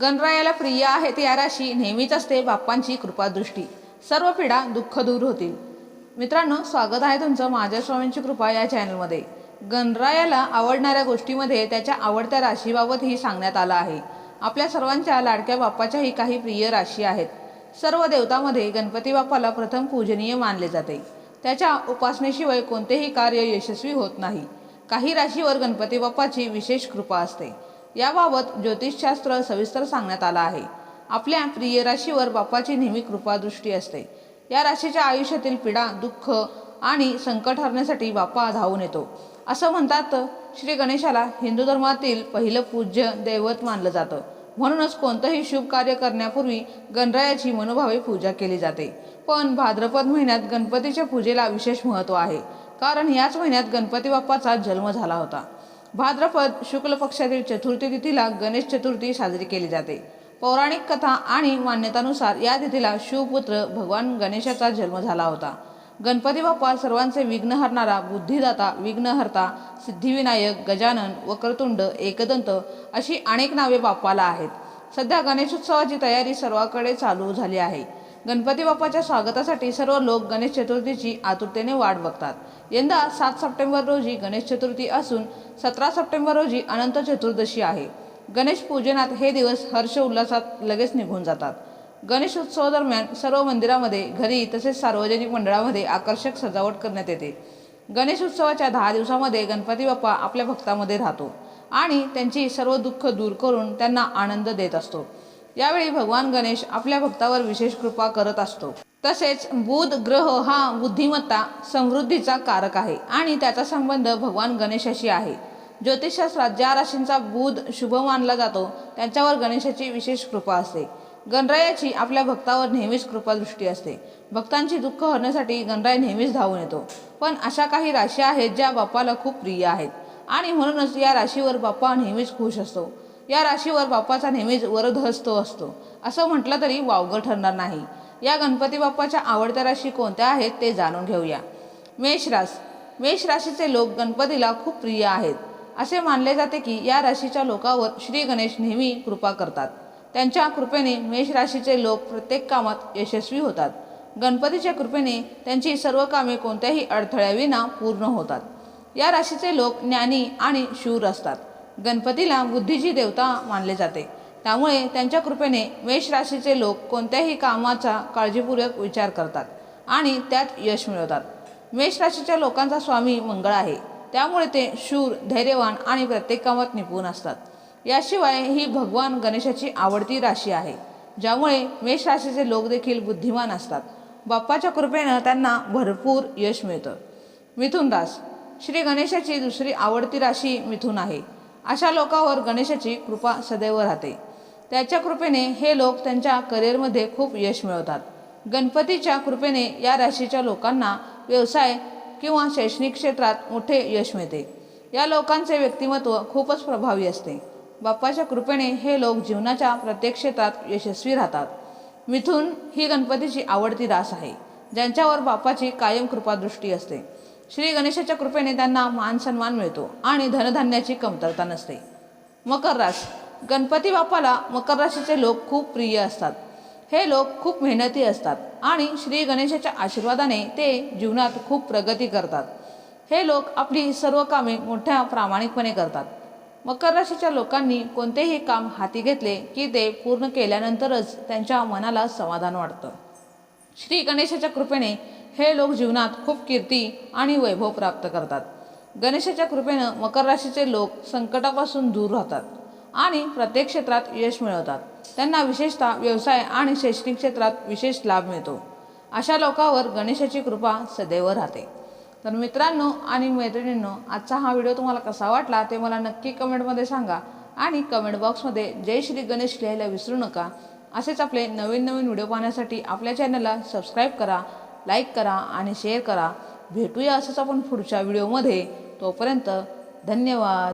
गणरायाला प्रिय आहेत या राशी नेहमीच असते बाप्पांची कृपादृष्टी. सर्व पिढा दुःख दूर होतील. मित्रांनो स्वागत आहे तुमचं माझ्या स्वामींची कृपा या चॅनलमध्ये. गणरायाला आवडणाऱ्या गोष्टीमध्ये त्याच्या आवडत्या राशीबाबतही सांगण्यात आलं आहे. आपल्या सर्वांच्या लाडक्या बाप्पाच्याही काही प्रिय राशी आहेत. सर्व देवतामध्ये गणपती बाप्पाला प्रथम पूजनीय मानले जाते. त्याच्या उपासनेशिवाय कोणतेही कार्य यशस्वी होत नाही. काही राशीवर गणपती बाप्पाची विशेष कृपा असते. याबाबत ज्योतिषशास्त्र सविस्तर सांगण्यात आलं आहे. आपल्या प्रिय राशीवर बाप्पाची नेहमी कृपादृष्टी असते. या राशीच्या आयुष्यातील पीडा दुःख आणि संकट हरण्यासाठी बाप्पा धावून येतो. असं म्हणतात श्री गणेशाला हिंदू धर्मातील पहिलं पूज्य दैवत मानलं जातं. म्हणूनच कोणतंही शुभ कार्य करण्यापूर्वी गणरायाची मनोभावे पूजा केली जाते. पण भाद्रपद महिन्यात गणपतीच्या पूजेला विशेष महत्त्व आहे. कारण याच महिन्यात गणपती बाप्पाचा जन्म झाला होता. भाद्रपद शुक्ल पक्षातील चतुर्थी तिथीला गणेश चतुर्थी साजरी केली जाते. पौराणिक कथा आणि मान्यतानुसार या तिथीला शिवपुत्र भगवान गणेशाचा जन्म झाला होता. गणपती बाप्पा सर्वांचे विघ्न हरणारा बुद्धिदाता विघ्नहर्ता सिद्धिविनायक गजानन वक्रतुंड एकदंत अशी अनेक नावे बाप्पाला आहेत. सध्या गणेशोत्सवाची तयारी सर्वांकडे चालू झाली आहे. गणपती बाप्पाच्या स्वागतासाठी सर्व लोक गणेश चतुर्थीची आतुरतेने वाट बघतात. यंदा सात सप्टेंबर रोजी गणेश चतुर्थी असून सतरा सप्टेंबर रोजी अनंत चतुर्दशी आहे. गणेश पूजनात हे दिवस हर्ष उल्हासात लगेच निघून जातात. गणेश उत्सवादरम्यान सर्व मंदिरामध्ये घरी तसेच सार्वजनिक मंडळामध्ये आकर्षक सजावट करण्यात येते. गणेश उत्सवाच्या दहा दिवसामध्ये गणपती बाप्पा आपल्या भक्तामध्ये राहतो आणि त्यांची सर्व दुःख दूर करून त्यांना आनंद देत असतो. यावेळी भगवान गणेश आपल्या भक्तावर विशेष कृपा करत असतो. तसेच बुध ग्रह हा बुद्धिमत्ता समृद्धीचा कारक आहे आणि त्याचा संबंध भगवान गणेशाशी आहे. ज्योतिषशास्त्रात ज्या राशींचा बुध शुभ मानला जातो. त्यांच्यावर गणेशाची विशेष कृपा असते. गणरायाची आपल्या भक्तावर नेहमीच कृपादृष्टी असते. भक्तांची दुःख हरण्यासाठी गणराय नेहमीच धावून येतो. पण अशा काही राशी आहेत ज्या बाप्पाला खूप प्रिय आहेत. आणि म्हणूनच या राशीवर बाप्पा नेहमीच खुश असतो. या राशीवर बाप्पाचा नेहमीच वरदहस्त असतो. असं म्हटलं तरी वावगं ठरणार नाही. या गणपती बाप्पाच्या आवडत्या राशी कोणत्या आहेत ते जाणून घेऊया. मेषरास मेष राशीचे लोक गणपतीला खूप प्रिय आहेत. असे मानले जाते की या राशीच्या लोकावर श्री गणेश नेहमी कृपा करतात. त्यांच्या कृपेने मेष राशीचे लोक प्रत्येक कामात यशस्वी होतात. गणपतीच्या कृपेने त्यांची सर्व कामे कोणत्याही अडथळ्याविना पूर्ण होतात. या राशीचे लोक ज्ञानी आणि शूर असतात. गणपतीला बुद्धीची देवता मानले जाते. त्यामुळे त्यांच्या कृपेने मेष राशीचे लोक कोणत्याही कामाचा काळजीपूर्वक विचार करतात आणि त्यात यश मिळवतात. मेष राशीच्या लोकांचा स्वामी मंगळ आहे. त्यामुळे ते शूर धैर्यवान आणि प्रत्येक कामात निपुण असतात. याशिवाय ही भगवान गणेशाची आवडती राशी आहे ज्यामुळे मेष राशीचे लोक देखील बुद्धिमान असतात. बाप्पाच्या कृपेनं त्यांना भरपूर यश मिळतं. मिथुन रास श्री गणेशाची दुसरी आवडती राशी मिथुन आहे. अशा लोकांवर गणेशाची कृपा सदैव राहते. त्याच्या कृपेने हे लोक त्यांच्या करिअरमध्ये खूप यश मिळवतात. गणपतीच्या कृपेने या राशीच्या लोकांना व्यवसाय किंवा शैक्षणिक क्षेत्रात मोठे यश मिळते. या लोकांचे व्यक्तिमत्व खूपच प्रभावी असते. बाप्पाच्या कृपेने हे लोक जीवनाच्या प्रत्येक क्षेत्रात यशस्वी राहतात. मिथून ही गणपतीची आवडती रास आहे ज्यांच्यावर बाप्पाची कायम कृपादृष्टी असते. श्री गणेशाच्या कृपेने त्यांना मान सन्मान मिळतो आणि धनधान्याची कमतरता नसते. मकर रास गणपती बाप्पाला मकर राशीचे लोक खूप प्रिय असतात. हे लोक खूप मेहनती असतात आणि श्री गणेशाच्या आशीर्वादाने ते जीवनात खूप प्रगती करतात. हे लोक आपली सर्व कामे मोठ्या प्रामाणिकपणे करतात. मकर राशीच्या लोकांनी कोणतेही काम हाती घेतले की ते पूर्ण केल्यानंतरच त्यांच्या मनाला समाधान वाटतं. श्री गणेशाच्या कृपेने हे लोक जीवनात खूप कीर्ती आणि वैभव प्राप्त करतात. गणेशाच्या कृपेनं मकर राशीचे लोक संकटापासून दूर राहतात आणि प्रत्येक क्षेत्रात यश मिळवतात. त्यांना विशेषतः व्यवसाय आणि शैक्षणिक क्षेत्रात विशेष लाभ मिळतो. अशा लोकांवर गणेशाची कृपा सदैव राहते. तर मित्रांनो आणि मैत्रिणींनो आजचा हा व्हिडिओ तुम्हाला कसा वाटला ते मला नक्की कमेंटमध्ये सांगा आणि कमेंट बॉक्समध्ये जय श्री गणेश लिहायला विसरू नका. असेच आपले नवीन नवीन व्हिडिओ पाहण्यासाठी आपल्या चॅनलला सबस्क्राईब करा लाईक करा आणि शेअर करा. भेटूया असंच आपण पुढच्या व्हिडिओमध्ये. तोपर्यंत धन्यवाद.